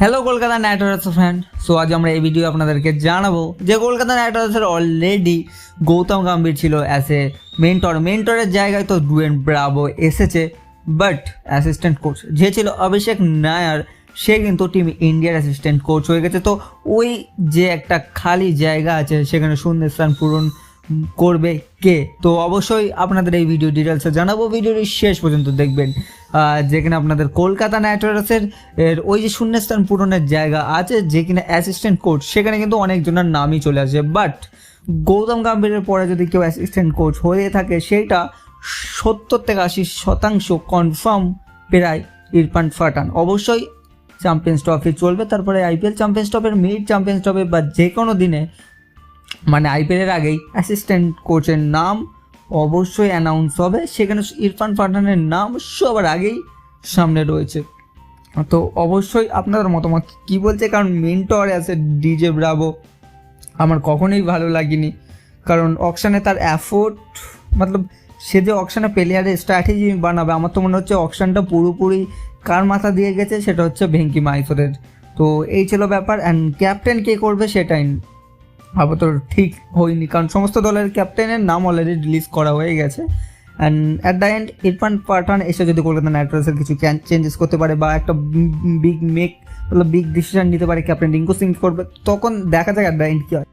Hello Kolkata Knight Riders fan so আজ আমরা এই ভিডিও আপনাদেরকে জানাব যে কলকাতা নাইট রাইডার্সের অলরেডি গৌতম গাম্ভীর ছিল অ্যাজ এ মেন্টর মেন্টরের জায়গায় তো ডুয়েন ব্রাভো এসেছে বাট অ্যাসিস্ট্যান্ট কোচ যে ছিল অভিষেক নায়ার, সে কিন্তু টিম ইন্ডিয়ার অ্যাসিস্ট্যান্ট কোচ হয়ে গেছে। তো ওই যে একটা খালি জায়গা আছে, সেখানে শূন্যস্থান পূরণ করবে কে? তো অবশ্যই আপনাদের এই ভিডিও ডিটেলসে জানাব। ভিডিওটি শেষ পর্যন্ত দেখবেন। যেখানে আপনাদের কলকাতা নাইট রাইডার্সের এর ওই যে শূন্যস্থান পূরণের জায়গা আছে, যে কিনা অ্যাসিস্ট্যান্ট কোচ সেখানে কিন্তু অনেকজনের নামই চলে আসে। বাট গৌতম গাম্ভীরের পরে যদি কেউ অ্যাসিস্ট্যান্ট কোচ হয়ে থাকে, সেইটা সত্তর থেকে আশি শতাংশ কনফার্ম প্রায় ইরফান ফাটান অবশ্যই চ্যাম্পিয়ন্স ট্রফি চলবে। তারপরে আইপিএল চ্যাম্পিয়ন্স ট্রফির মিড চ্যাম্পিয়ন্স ট্রফি বা যে কোনো দিনে মানে আইপিএলের আগেই অ্যাসিস্ট্যান্ট কোচের নাম অবশ্যই অ্যানাউন্স হবে। সেখানে ইরফান পাঠানের নাম সবার আগেই সামনে রয়েছে। তো অবশ্যই আপনাদের মতামত কি বলছে? কারণ মেন্টর অ্যাসে ডিজে ব্রাভো আমার কখনোই ভালো লাগেনি। কারণ অকশানে তার অ্যাফোর্ট মতলব সে যে অকশানে প্লেয়ারের স্ট্র্যাটেজি বানাবে, আমার তো মনে হচ্ছে অকশানটা পুরোপুরি কার মাথা দিয়ে গেছে সেটা হচ্ছে ভেঙ্কি মাইসোরের। তো এই ছিল ব্যাপার। অ্যান্ড ক্যাপ্টেন কে করবে সেটাই আপাতত ঠিক হয়নি। কারণ সমস্ত দলের ক্যাপ্টেনের নাম অলরেডি রিলিজ করা হয়ে গেছে। And at the end Irfan Pathan এসে যদি কলকাতা নাইট রাইডার্সের কিছু ক্যান চেঞ্জেস করতে পারে বা একটা বিগ মেক বিগ ডিসিশন নিতে পারে ক্যাপ্টেন রিঙ্কু সিং করবে, তখন দেখা যাক অ্যাট দ্য এন্ড কী হয়।